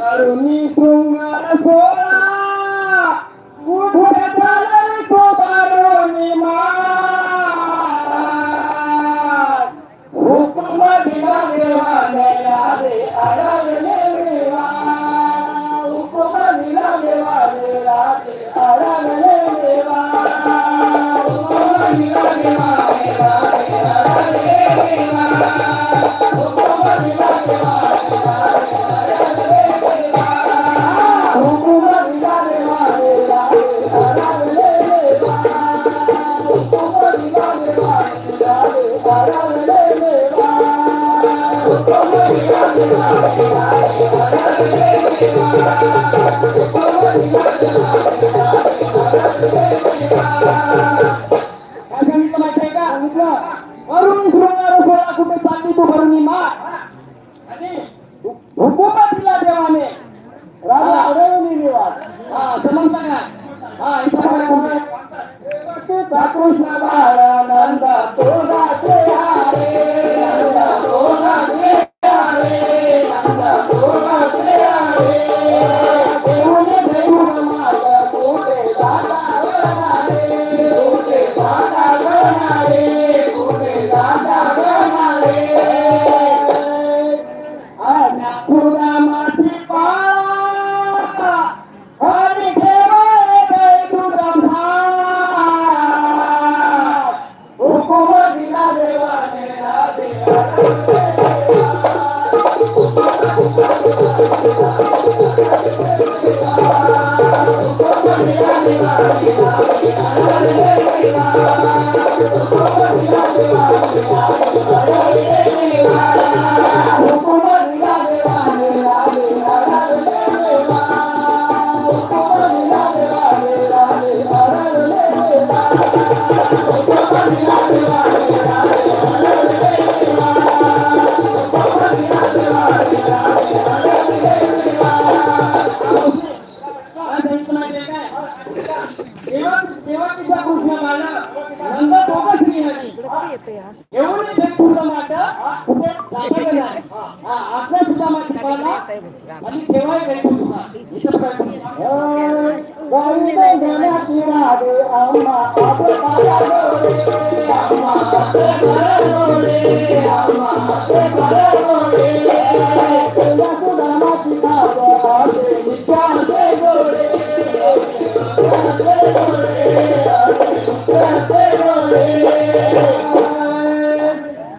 Kalau ni kau ngalah bola, buat बाळा नंदा तो Gracias.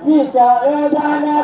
Vida é da minha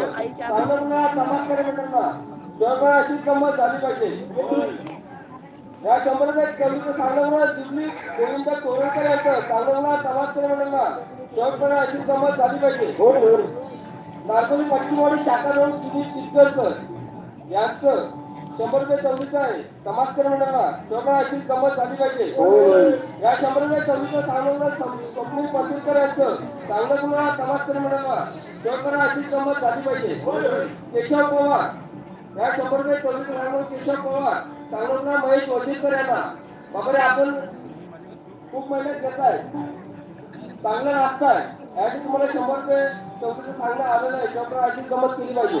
साहेबांना समाजकर्मकांना अशी गंमत झाली पाहिजे. या संदर्भात कविता सांगवला दिल्ली गोविंद कोरडकर यांचं सांगवला तमाशकर मंडळांना जवळपास अशी गंमत झाली पाहिजे. हो हो नागपूर पश्चिमवाडी शाखा रोड सुनील चितकरकर यांचं शंभर रुपये चौकीचा आहे समाजकर मंडळाला अशी गमत झाली पाहिजे. या शंभर रुपये चौकीचा चांगला पत्र करायचं चांगलं तुम्हाला समाजकर मंडळाला तेव्हा अशी गमत झाली पाहिजे. केशव पवार. या शंभर रुपये चौकीचा सांगून आपण खूप मेहनत घेताय. चांगला रास्ता तुम्हाला शंभर रुपये चौकीचं सांगणं आलेलं आहे. तेव्हा अशी गमत केली पाहिजे.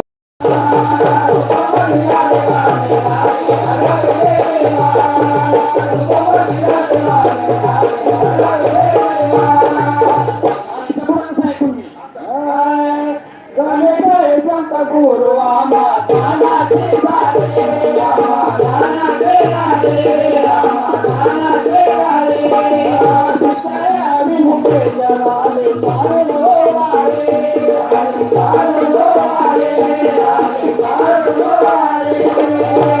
Thank you.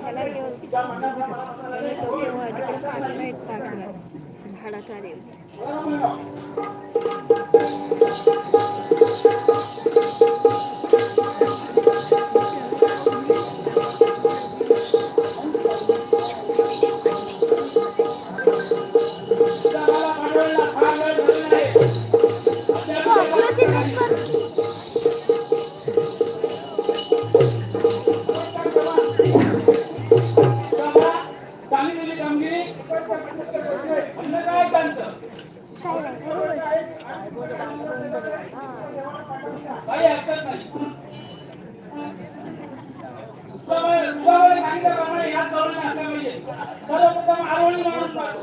त्याला व्यवस्थित झाडा कार्य Thank. Kalau kita maruli makan batu.